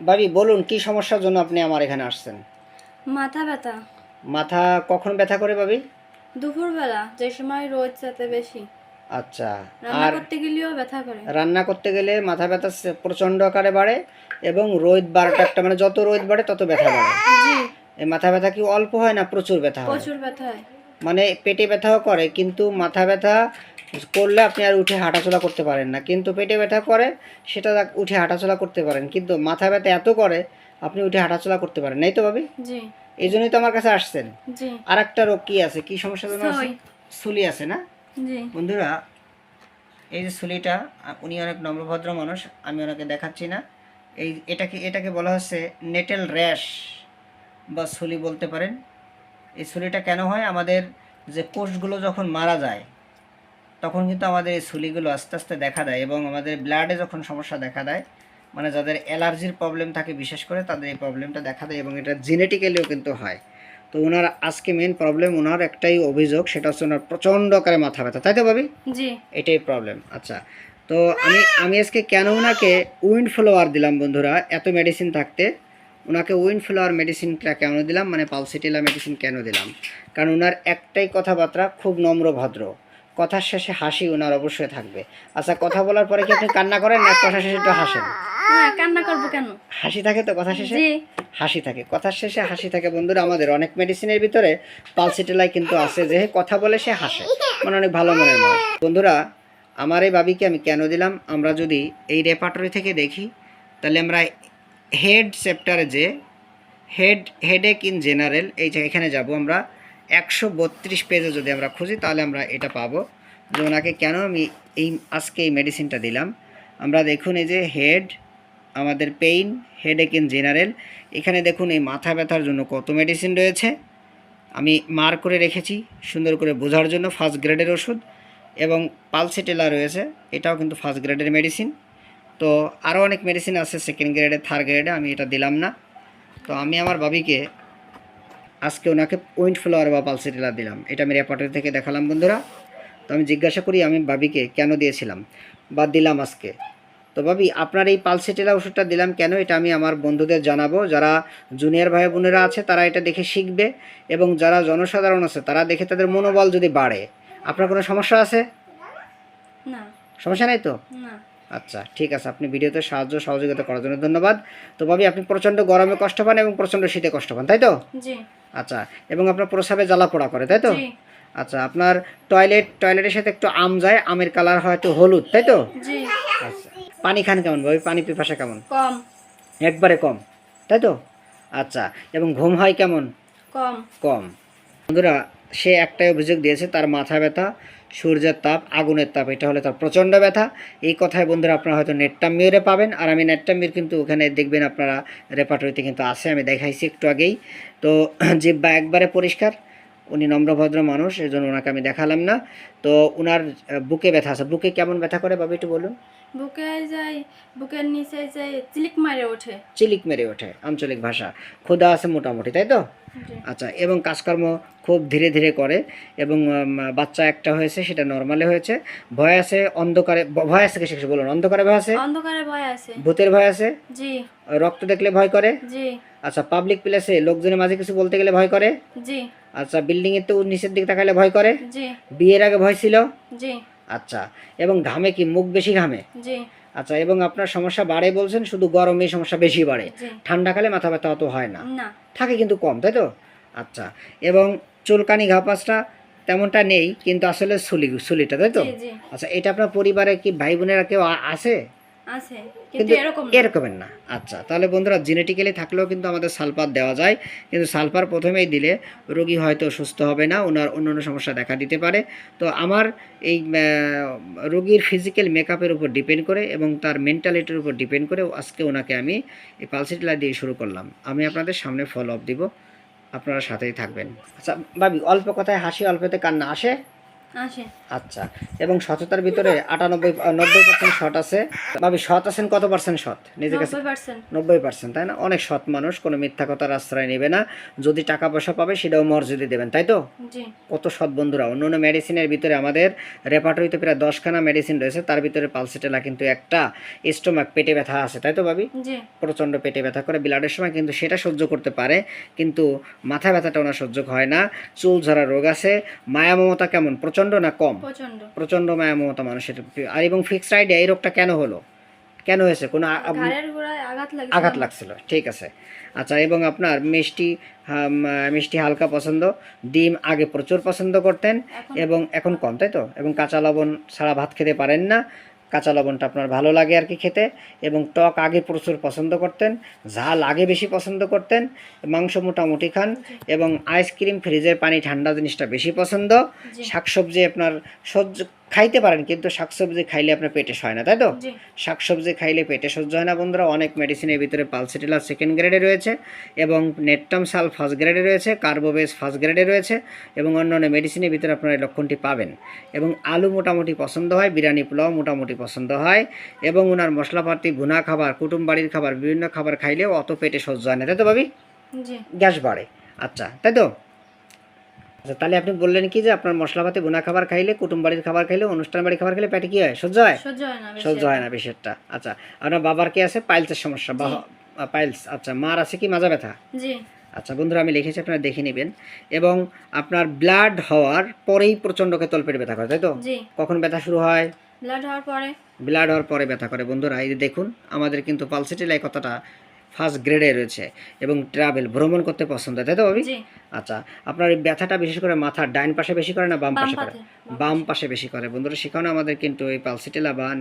ভাবি বলুন কি সমস্যার জন্য আপনি আমার এখানে আসছেন? মাথা ব্যথা। মাথা কখন ব্যথা করে ভাবি? দুপুরবেলা যে সময় রোদ সাথে বেশি। আচ্ছা রান্না আর করতে গেলেও ব্যথা করে। রান্না করতে গেলে মাথা ব্যথা প্রচণ্ড আকারে বাড়ে এবং রোদ বারোটা একটা মানে যত রোদ বাড়ে তত ব্যথা বাড়ে। জি। এই মাথা ব্যথা কি অল্প হয় না প্রচুর ব্যথা হয়? প্রচুর ব্যথা হয়। মানে পেটে ব্যথাও করে কিন্তু মাথা ব্যথা করলে আপনি আর উঠে হাঁটাচলা করতে পারেন না। কিন্তু পেটে ব্যথা করে সেটা উঠে হাঁটাচলা করতে পারেন। কিন্তু মাথা ব্যথা এত করে আপনি উঠে হাঁটাচলা করতে পারেন। নাই তো ভাবি? এই জন্যই তো আমার কাছে আসছেন। আর একটা রোগ কি আছে? কি সমস্যা জন্য আছে? সুলি আছে না? বন্ধুরা এই যে সুলিটা উনি অনেক নম্রভদ্র মানুষ আমি ওনাকে দেখাচ্ছি না। এই এটাকে এটাকে বলা হচ্ছে নেটেল র্যাশ বা সুলি বলতে পারেন। এই সুলিটা কেন হয়? আমাদের যে কোষগুলো যখন মারা যায় তখন কিন্তু আমাদের এই সুলিগুলো আস্তে আস্তে দেখা দেয় এবং আমাদের ব্লাডে যখন সমস্যা দেখা দেয় মানে যাদের অ্যালার্জির প্রবলেম থাকে বিশেষ করে তাদের এই প্রবলেমটা দেখা দেয় এবং এটা জেনেটিক্যালিও কিন্তু হয়। তো ওনার আজকে মেন প্রবলেম ওনার একটাই অভিযোগ সেটা হচ্ছে ওনার প্রচণ্ড আকারে মাথা ব্যথা। তাই তো ভাবি? জি। এটাই প্রবলেম আচ্ছা তো আমি আমি আজকে কেন ওনাকে উইন্ড ফ্লাওয়ার দিলাম বন্ধুরা এত মেডিসিন থাকতে? ওনাকে উইন্ড ফ্লাওয়ার মেডিসিনটা কেন দিলাম? মানে পালসিটিলা মেডিসিন কেন দিলাম? কারণ ওনার একটাই কথাবার্তা খুব নম্র ভদ্র। কথার শেষে হাসি ওনার অবশ্যই থাকবে। আচ্ছা কথা বলার পরে কি আপনি কান্না করেন না কথা শেষে একটু হাসেন? হ্যাঁ কান্না করব কেন? হাসি থাকে তো কথা শেষে? হাসি থাকে। কথার শেষে হাসি থাকে বন্ধুরা আমাদের অনেক মেডিসিনের ভিতরে পালসিটেলাই কিন্তু আছে। যে কথা বলে সে হাসে। মানে অনেক ভালো মনের মানুষ। বন্ধুরা আমার এই বাবিকে আমি কেন দিলাম? আমরা যদি এই রেপার্টরি থেকে দেখি তাহলে আমরা হেড সেপ্টারে যে, হেড, হেডেক ইন জেনারেল, এই যে এখানে যাব আমরা, একশো বত্রিশ পেজে যদি আমরা খুঁজি, তাহলে আমরা এটা পাবো। যে ওনাকে কেন আমি এই, আজকে এই মেডিসিনটা দিলাম? আমরা দেখুন এই যে হেড, আমাদের পেইন হেডেক ইন জেনারেল এখানে দেখুন এই মাথা ব্যথার জন্য কত মেডিসিন রয়েছে। আমি মার্ক করে রেখেছি, সুন্দর করে বোঝার জন্য ফার্স্ট গ্রেডের ওষুধ, এবং পালসেটেলা রয়েছে, এটাও কিন্তু ফার্স্ট গ্রেডের মেডিসিন তো আরও অনেক মেডিসিন আছে সেকেন্ড গ্রেডে থার্ড গ্রেডে আমি এটা দিলাম না। তো আমি আমার বাবিকে আজকে ওনাকে উইন্ড ফ্লাওয়ার বা পালসেটেলা দিলাম। এটা আমি রেপার্টারি থেকে দেখালাম বন্ধুরা। তো আমি জিজ্ঞাসা করি আমি বাবিকে কেন দিয়েছিলাম? বা দিলাম আজকে। তো ভাবি আপনার এই পালসেটেলা ওষুধটা দিলাম কেন? এটা আমি আমার বন্ধুদের জানাব। যারা জুনিয়র ভাই বোনেরা আছে তারা এটা দেখে শিখবে। এবং যারা জনসাধারণ আছে তারা দেখে তাদের মনোবল যদি বাড়ে। আপনার কোনো সমস্যা আছে? না। সমস্যা নেই তো? না। আচ্ছা ঠিক আছে আপনি ভিডিওতে সাহায্য সহযোগিতা করার জন্য ধন্যবাদ। তো ভাবি আপনি প্রচণ্ড গরমে কষ্ট পান এবং প্রচণ্ড শীতে কষ্ট পান তাই তো? জি। আচ্ছা এবং আপনার প্রসাবে জ্বালা পোড়া করে তাই তো? জি। আচ্ছা আপনার টয়লেট টয়লেটের সাথে একটু আম যায় আমের কালার হয়তো হলুদ তাই তো? জি। আচ্ছা পানি খান কেমন ভাবি? পানি পিপাসা কেমন? কম। একবারে কম তাই তো? আচ্ছা এবং ঘুম হয় কেমন? কম। কম। বন্ধুরা সে একটাই অভিযোগ দিয়েছে তার মাথা ব্যথা সূর্যের তাপ, আগুনের তাপ, এটা হলে তার প্রচণ্ড ব্যথা। এই কথায় বন্ধুরা আপনারা হয়তো নেটটাম্মিওরে পাবেন। আর আমি নেটটাম্মির কিন্তু ওখানে দেখবেন আপনারা রেপার্টরিতে কিন্তু আছে, আমি দেখাইছি একটু আগেই। তো জিব্বা একবারে পরিষ্কার। উনি নম্রভদ্র মানুষ, এজন্য জন্য ওনাকে আমি দেখালাম না। তো ওনার বুকে ব্যথা আছে। বুকে কেমন ব্যথা করে, বাবা একটু বলুন? বুকে যাই বুকের নিচে যাই চিলিক মারে ওঠে। চিলিক মেরে ওঠে আঞ্চলিক ভাষা। ক্ষুধা আছে মোটামুটি তাই তো? আচ্ছা এবং কাজকর্ম খুব ধীরে ধীরে করে এবং বাচ্চা একটা হয়েছে সেটা নর্মালে হয়েছে। ভয় আছে অন্ধকারে ভয় আছে কিছু কিছু বলুন। অন্ধকারে ভয় আছে? অন্ধকারে ভয় আছে। ভূতের ভয় আছে? জি। রক্ত দেখলে ভয় করে? জি। আচ্ছা পাবলিক প্লেসে লোকজনের মাঝে কিছু বলতে গেলে ভয় করে? জি। আচ্ছা বিল্ডিং এর তো নিচের দিকে তাকালে ভয় করে? জি। বিয়ের আগে ভয় ছিল? জি। আচ্ছা এবং ঘামে কি? মুখ বেশি ঘামে? জি। আচ্ছা এবং আপনার সমস্যা বাড়ে বলছেন শুধু গরমে সমস্যা বেশি বাড়ে। ঠান্ডাকালে মাথা ব্যথা অত হয় না। থাকে কিন্তু কম তাই তো? আচ্ছা এবং চুলকানি ঘাপাসটা তেমনটা নেই কিন্তু আসলে সুলি সুলিটা তাই তো? আচ্ছা এটা আপনার পরিবারে কি ভাই বোনেরা কেউ আছে? আছে কিন্তু কিন্তু এরকম না। এরকমের না। আচ্ছা তাহলে বন্ধুরা জেনেটিক্যালি থাকলেও কিন্তু আমাদের সালফার দেওয়া যায় কিন্তু সালফার প্রথমেই দিলে রোগী হয়তো সুস্থ হবে না ওনার অন্য অন্য সমস্যা দেখা দিতে পারে। তো আমার এই রোগীর ফিজিক্যাল মেকআপের উপর ডিপেন্ড করে এবং তার মেন্টালিটির উপর ডিপেন্ড করে আজকে ওনাকে আমি এই পালসিটিলা দিয়ে শুরু করলাম। আমি আপনাদের সামনে ফলো আপ দিব আপনারা সাথেই থাকবেন। আচ্ছা ভাবি অল্প কথায় হাসি অল্পতে কান্না আসে? আচ্ছা এবং সততার ভিতরে আটানব্বই নব্বই পার্সেন্ট আছে। ভাবি সৎ আছেন কত পার্সেন্ট সৎ? নিজের কাছে নব্বই পার্সেন্ট তাই না? অনেক সৎ মানুষ কোনো মিথ্যা কথার আশ্রয় নেবে না। যদি টাকা পয়সা পাবে সেটাও মর্যাদা দেবেন তাই তো? কত সৎ বন্ধুরা। অন্য অন্য মেডিসিনের ভিতরে আমাদের রেপার্টরিতে প্রায় দশখানা মেডিসিন রয়েছে। তার ভিতরে পালসেটেলা কিন্তু একটা স্টোমাক পেটে ব্যথা আছে তাই তো ভাবি? প্রচণ্ড পেটে ব্যথা করে ব্লাডের সময় কিন্তু সেটা সহ্য করতে পারে। কিন্তু মাথা ব্যথাটা ওনার সহ্য হয় না। চুল ঝরা রোগ আছে। মায়া মমতা কেমন? প্রচণ্ড না কম? প্রচণ্ড প্রচণ্ড মায়া মমতা মানুষের। আর এবং ফিক্সড রাইডে এই রোগটা কেন হলো? কেন হয়েছে? কোনো আঘাত লাগছিল। ঠিক আছে। আচ্ছা এবং আপনার মিষ্টি মিষ্টি হালকা পছন্দ ডিম আগে প্রচুর পছন্দ করতেন এবং এখন কম তাই তো? এবং কাঁচা লবণ ছাড়া ভাত খেতে পারেন না কাঁচা লবণটা আপনার ভালো লাগে আর কি খেতে এবং টক আগে প্রচুর পছন্দ করতেন ঝাল আগে বেশি পছন্দ করতেন মাংস মোটামুটি খান এবং আইসক্রিম ফ্রিজের পানি ঠান্ডা জিনিসটা বেশি পছন্দ শাকসবজি আপনার সহ্য খাইতে পারেন কিন্তু শাকসবজি খাইলে আপনার পেটে হয় না তাই তো? শাকসবজি খাইলে পেটে সহ্য হয় না বন্ধুরা। অনেক মেডিসিনের ভিতরে পালসিটিলা সেকেন্ড গ্রেডে রয়েছে এবং নেটটাম সাল ফার্স্ট গ্রেডে রয়েছে কার্বোবেস ফার্স্ট গ্রেডে রয়েছে এবং অন্য অন্য মেডিসিনের ভিতরে আপনারা এই লক্ষণটি পাবেন। এবং আলু মোটামুটি পছন্দ হয় বিরিয়ানি পোলাও মোটামুটি পছন্দ হয় এবং ওনার মশলাপাতি ভুনা খাবার কুটুম বাড়ির খাবার বিভিন্ন খাবার খাইলেও অত পেটে সহ্য হয় না তাই তো ভাবি? গ্যাস বাড়ে। আচ্ছা তাই তো? আচ্ছা তাহলে আপনি বললেন কি যে আপনার মশলাপাতি ভুনা খাবার খাইলে কুটুম বাড়ির খাবার খাইলে অনুষ্ঠান বাড়ির খাবার খাইলে পেটে কি হয়? সহ্য হয়? সহ্য হয় না বেশিরটা আচ্ছা আপনার বাবার কি আছে? পাইলসের সমস্যা পাইলস। আচ্ছা মার আছে কি? মাজা ব্যথা? জি। আচ্ছা বন্ধুরা আমি লিখেছি আপনারা দেখে নেবেন। এবং আপনার ব্লাড হওয়ার পরেই প্রচণ্ড প্রচণ্ডকে তলপেট ব্যথা করে তাই তো? জি। কখন ব্যথা শুরু হয়? ব্লাড হওয়ার পরে। ব্লাড হওয়ার পরে ব্যথা করে। বন্ধুরা এই দেখুন আমাদের কিন্তু পালসিটিলাই কথাটা ফার্স্ট গ্রেডে রয়েছে। এবং ট্রাভেল ভ্রমণ করতে পছন্দ তাই তো ভাবি? জি। আচ্ছা আপনার এই ব্যথাটা বিশেষ করে মাথার ডাইন পাশে বেশি করে না বাম পাশে করে? বাম পাশে। বেশি করে। বন্ধুরা সেখানে আমাদের কিন্তু এই পালসিটেলা বা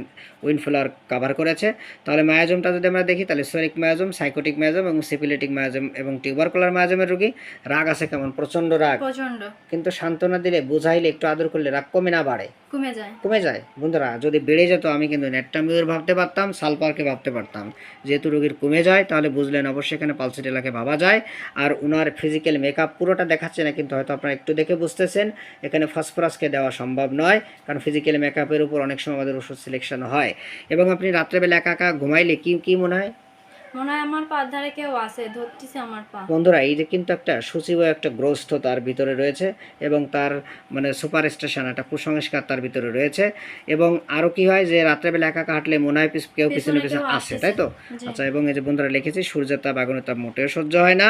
উইনফুলার কভার করেছে। তাহলে মায়াজমটা যদি আমরা দেখি তাহলে সোরিক মায়াজম সাইকোটিক মায়াজম এবং সিপিলেটিক মায়াজম এবং টিউবারকুলার মায়াজমের রোগী রাগ আছে কেমন? প্রচণ্ড রাগ। প্রচণ্ড কিন্তু সান্ত্বনা দিলে বোঝাইলে একটু আদর করলে রাগ কমে না বাড়ে? কমে যায়। কমে যায়। বন্ধুরা যদি বেড়ে যেত আমি কিন্তু নেটটামিউর ভাবতে পারতাম সালপারকে ভাবতে পারতাম। যেহেতু রোগীর কমে যায় তাহলে বুঝলেন অবশ্যই এখানে পালসিটেলাকে ভাবা যায়। আর ওনার ফিজিক্যাল মেকআপ পুরোটা দেখাচ্ছে না, কিন্তু হয়তো আপনারা একটু দেখে বুঝতেছেন, এখানে ফসফরাসকে দেওয়া সম্ভব নয়, কারণ ফিজিক্যাল মেকআপের উপর অনেক সময় আমাদের ওষুধ সিলেকশন হয়। এবং আপনি রাত্রেবেলা একা একা ঘুমাইলে কী কী মনে হয়? মনে হয় আমার পা ধারে কেউ আছে ধরতেছে আমার পা। বন্ধুরা এই যে কিন্তু একটা সচিব একটা গ্রস্ত তার ভিতরে রয়েছে এবং তার মানে সুপার স্টেশন একটা কুসংস্কার তার ভিতরে রয়েছে এবং আরও কি হয় যে রাত্রেবেলা একা হাঁটলে মনে হয় কেউ পিছনে পিছনে আসে তাই তো? আচ্ছা এবং এই যে বন্ধুরা লিখেছি সূর্যের তাপ আগুনের তাপ মোটেও সহ্য হয় না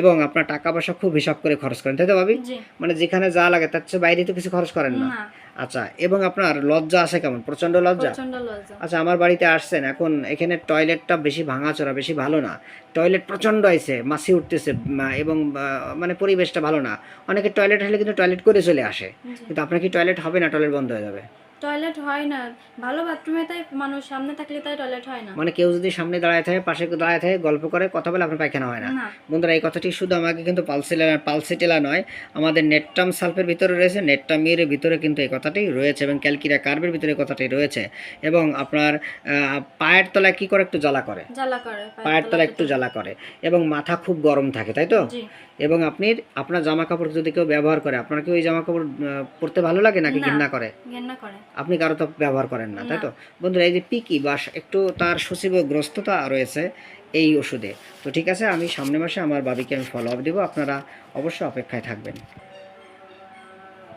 এবং আপনার টাকা পয়সা খুব হিসাব করে খরচ করেন তাই তো ভাবি? মানে যেখানে যা লাগে তার চেয়ে বাইরে তো কিছু খরচ করেন না। আচ্ছা এবং আপনার লজ্জা আছে কেমন? প্রচণ্ড লজ্জা? প্রচণ্ড লজ্জা। আচ্ছা আমার বাড়িতে আসছেন এখন এখানে টয়লেটটা বেশি ভাঙাচোরা বেশি ভালো না। টয়লেট প্রচণ্ড আইছে মাছি উঠতেছে এবং মানে পরিবেশটা ভালো না। অনেকে টয়লেট হলে কিন্তু টয়লেট করে চলে আসে। কিন্তু আপনার কি টয়লেট হবে না টয়লেট বন্ধ হয়ে যাবে? টয়লেট হয় না। ভালো বাথরুমে তাই মানুষ সামনে থাকলে তাই টয়লেট হয় না। মানে কেউ যদি সামনে দাঁড়ায় থাকে পাশে দাঁড়ায় থাকে গল্প করে কথা বলে আপনার পায়খানা হয় না। বন্ধুরা এই কথাটি শুধু আমাকে কিন্তু পালসিলা পালসিটেলা নয় আমাদের নেটটাম সালফের ভিতরে রয়েছে নেটটামির ভিতরে কিন্তু এই কথাটি রয়েছে এবং ক্যালকিরা কার্বের ভিতরে এই কথাটি রয়েছে এবং আপনার পায়ের তলায় কি করে একটু জ্বালা করে? জ্বালা করে পায়ের তলায় একটু জ্বালা করে এবং মাথা খুব গরম থাকে তাই তো? এবং আপনি আপনার জামা কাপড় যদি কেউ ব্যবহার করে আপনার কি ওই জামা কাপড় পরতে ভালো লাগে নাকি। ঘৃণা করে? আপনি কারও তো ব্যবহার করেন না তাই তো? বন্ধুরা এই যে পিকি বা একটু তার সচিবগ্রস্ততা রয়েছে এই ওষুধে। তো ঠিক আছে আমি সামনে মাসে আমার বাবিকে আমি ফলো আপ দেবো আপনারা অবশ্যই অপেক্ষায় থাকবেন।